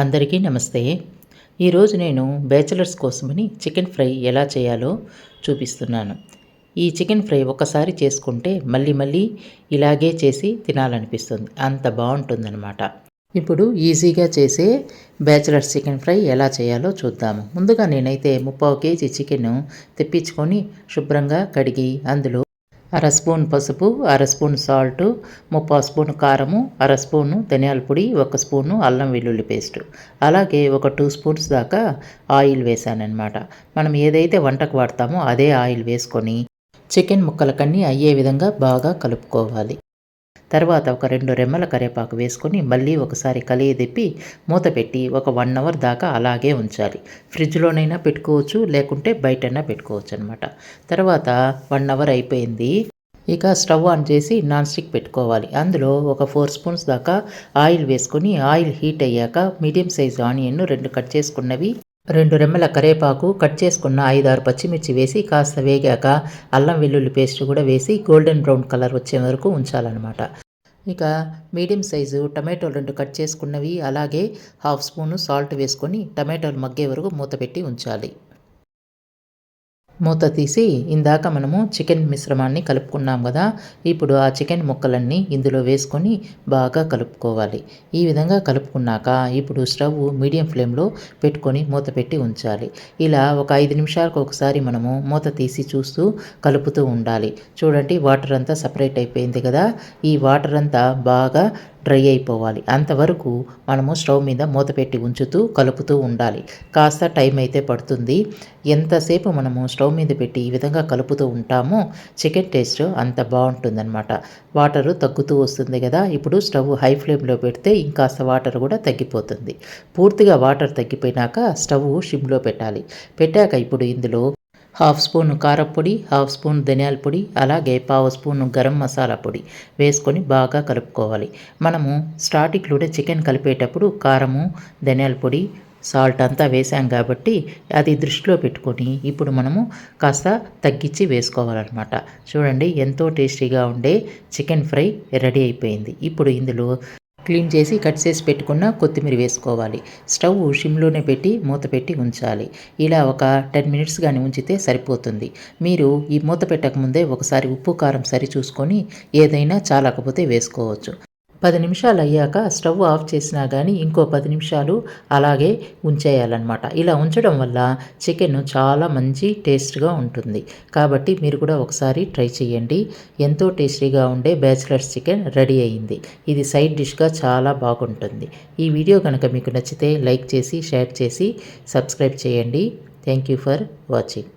అందరికీ నమస్తే. ఈరోజు నేను బ్యాచిలర్స్ కోసమని చికెన్ ఫ్రై ఎలా చేయాలో చూపిస్తున్నాను. ఈ చికెన్ ఫ్రై ఒకసారి చేసుకుంటే మళ్ళీ మళ్ళీ ఇలాగే చేసి తినాలనిపిస్తుంది. అంత బాగుంటుందన్నమాట. ఇప్పుడు ఈజీగా చేసే బ్యాచిలర్స్ చికెన్ ఫ్రై ఎలా చేయాలో చూద్దాము. ముందుగా నేనైతే ముప్పావు కేజీ చికెన్ తెప్పించుకొని శుభ్రంగా కడిగి అందులో అర స్పూన్ పసుపు అర స్పూన్ సాల్ట్ ముప్పావు స్పూన్ కారము అర స్పూను ధనియాల పొడి ఒక స్పూను అల్లం వెల్లుల్లి పేస్ట్. అలాగే ఒక టూ స్పూన్స్ దాకా ఆయిల్ వేసానన్నమాట. మనం ఏదైతే వంటకు వాడతామో అదే ఆయిల్ వేసుకొని చికెన్ ముక్కలకన్నీ అయ్యే విధంగా బాగా కలుపుకోవాలి. తర్వాత ఒక రెండు రెమ్మల కరివేపాకు వేసుకొని మళ్ళీ ఒకసారి కలిగి తిప్పి మూత పెట్టి ఒక వన్ అవర్ దాకా అలాగే ఉంచాలి. ఫ్రిడ్జ్లోనైనా పెట్టుకోవచ్చు లేకుంటే బయటైనా పెట్టుకోవచ్చు అనమాట తర్వాత వన్ అవర్ అయిపోయింది. ఇక స్టవ్ ఆన్ చేసి నాన్ స్టిక్ పెట్టుకోవాలి. అందులో ఒక ఫోర్ స్పూన్స్ దాకా ఆయిల్ వేసుకొని ఆయిల్ హీట్ అయ్యాక మీడియం సైజ్ ఆనియన్ రెండు కట్ చేసుకున్నవి రెండు రెమ్మల కరేపాకు కట్ చేసుకున్న ఐదారు పచ్చిమిర్చి వేసి కాస్త వేగాక అల్లం వెల్లుల్లి పేస్ట్ కూడా వేసి గోల్డెన్ బ్రౌన్ కలర్ వచ్చే వరకు ఉంచాలన్నమాట. ఇక మీడియం సైజు టమాటోలు రెండు కట్ చేసుకున్నవి అలాగే హాఫ్ స్పూను సాల్ట్ వేసుకొని టమాటోలు మగ్గే వరకు మూత పెట్టి ఉంచాలి. మూత తీసి ఇందాక మనము చికెన్ మిశ్రమాన్ని కలుపుకున్నాం కదా ఇప్పుడు ఆ చికెన్ ముక్కలన్నీ ఇందులో వేసుకొని బాగా కలుపుకోవాలి. ఈ విధంగా కలుపుకున్నాక ఇప్పుడు స్టవ్ మీడియం ఫ్లేమ్లో పెట్టుకొని మూత పెట్టి ఉంచాలి. ఇలా ఒక ఐదు నిమిషాలకు ఒకసారి మనము మూత తీసి చూస్తూ కలుపుతూ ఉండాలి. చూడండి వాటర్ అంతా సపరేట్ అయిపోయింది కదా ఈ వాటర్ అంతా బాగా డ్రై అయిపోవాలి. అంతవరకు మనము స్టవ్ మీద మూత పెట్టి ఉంచుతూ కలుపుతూ ఉండాలి. కాస్త టైం అయితే పడుతుంది. ఎంతసేపు మనము స్టవ్ మీద పెట్టి ఈ విధంగా కలుపుతూ ఉంటామో చికెన్ టేస్ట్ అంత బాగుంటుందన్నమాట. వాటరు తగ్గుతూ వస్తుంది కదా. ఇప్పుడు స్టవ్ హై ఫ్లేమ్లో పెడితే ఇంకాస్త వాటర్ కూడా తగ్గిపోతుంది. పూర్తిగా వాటర్ తగ్గిపోయినాక స్టవ్ షిమ్లో పెట్టాలి. పెట్టాక ఇప్పుడు ఇందులో హాఫ్ స్పూన్ కారపొడి హాఫ్ స్పూన్ ధనియాల పొడి అలాగే పావు స్పూన్ గరం మసాలా పొడి వేసుకొని బాగా కలుపుకోవాలి. మనము స్టార్టింగ్లోనే చికెన్ కలిపేటప్పుడు కారము ధనియాల పొడి సాల్ట్ అంతా వేసాం కాబట్టి అది దృష్టిలో పెట్టుకొని ఇప్పుడు మనము కాస్త తగ్గించి వేసుకోవాలన్నమాట. చూడండి ఎంతో టేస్టీగా ఉండే చికెన్ ఫ్రై రెడీ అయిపోయింది. ఇప్పుడు ఇందులో క్లీన్ చేసి కట్ చేసి పెట్టుకున్న కొత్తిమీర వేసుకోవాలి. స్టవ్ షిమ్లోనే పెట్టి మూత పెట్టి ఉంచాలి. ఇలా ఒక టెన్ మినిట్స్ కానీ ఉంచితే సరిపోతుంది. మీరు ఈ మూత పెట్టకముందే ఒకసారి ఉప్పు కారం సరి చూసుకొని ఏదైనా చాలకపోతే వేసుకోవచ్చు. పది నిమిషాలు అయ్యాక స్టవ్ ఆఫ్ చేసినా కానీ ఇంకో పది నిమిషాలు అలాగే ఉంచేయాలన్నమాట. ఇలా ఉంచడం వల్ల చికెన్ చాలా మంచి టేస్ట్గా ఉంటుంది. కాబట్టి మీరు కూడా ఒకసారి ట్రై చేయండి. ఎంతో టేస్టీగా ఉండే బ్యాచిలర్స్ చికెన్ రెడీ అయింది ఇది సైడ్ డిష్గా చాలా బాగుంటుంది. ఈ వీడియో కనుక మీకు నచ్చితే లైక్ చేసి షేర్ చేసి సబ్స్క్రైబ్ చేయండి. Thank you for watching.